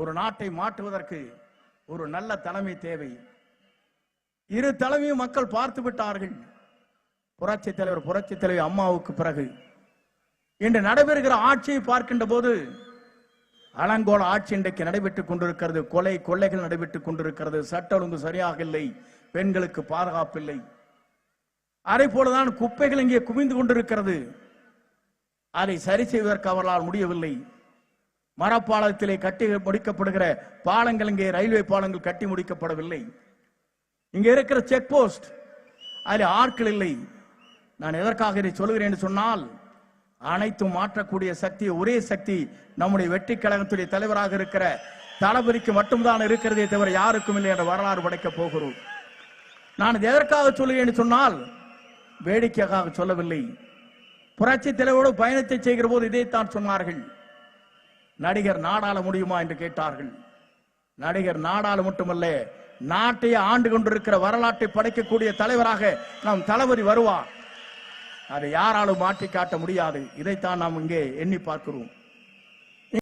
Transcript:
ஒரு நாட்டை மாற்றுவதற்கு ஒரு நல்ல தலைமை தேவை. இரு தலைமையும் மக்கள் பார்த்து விட்டார்கள். புரட்சி தலைவர் புரட்சி தலைவர் அம்மாவுக்கு பிறகு. இன்று நடைபெறுகிற ஆட்சியை பார்க்கின்ற போது அலங்கோல ஆட்சி இன்றைக்கு நடைபெற்றுக் கொண்டிருக்கிறது. கொலை கொள்ளைகள் நடைபெற்றுக் கொண்டிருக்கிறது. சட்ட ஒழுங்கு சரியாக இல்லை. பெண்களுக்கு பாதுகாப்பில்லை அதை போலதான் குப்பைகள் இங்கே குவிந்து கொண்டிருக்கிறது. அதை சரி செய்வதற்கு அவர்களால் முடியவில்லை. மரப்பாலத்திலே கட்டி முடிக்கப்படுகிற பாலங்கள் இங்கே ரயில்வே பாலங்கள் கட்டி முடிக்கப்படவில்லை. இங்க இருக்கிற செக் போஸ்ட் அதில் ஆட்கள் இல்லை. நான் எதற்காக இதை சொல்கிறேன் என்று சொன்னால் அனைத்தும் மாற்றக்கூடிய சக்தி ஒரே சக்தி நம்முடைய வெற்றி கழகத்துடைய தலைவராக இருக்கிற தளபதிக்கு மட்டும்தான் இருக்கிறதே தவிர யாருக்கும் இல்லை என்ற வரலாறு படைக்கப் போகிறோம். நான் இது எதற்காக சொல்கிறேன் சொன்னால் வேடிக்கையாக சொல்லவில்லை. புரட்சி தலைவரோடு பயணத்தை செய்கிற போது இதைத்தான் சொன்னார்கள். நடிகர் நாடாள முடியுமா என்று கேட்டார்கள். நடிகர் நாடாள மட்டுமல்ல நாட்டையே ஆண்டு கொண்டிருக்கிற வரலாற்றை படைக்கக்கூடிய தலைவராக நம் தளபதி வருவார். அதை யாராலும் மாற்றி காட்ட முடியாது. இதைத்தான் நாம் இங்கே எண்ணி பார்க்கிறோம்.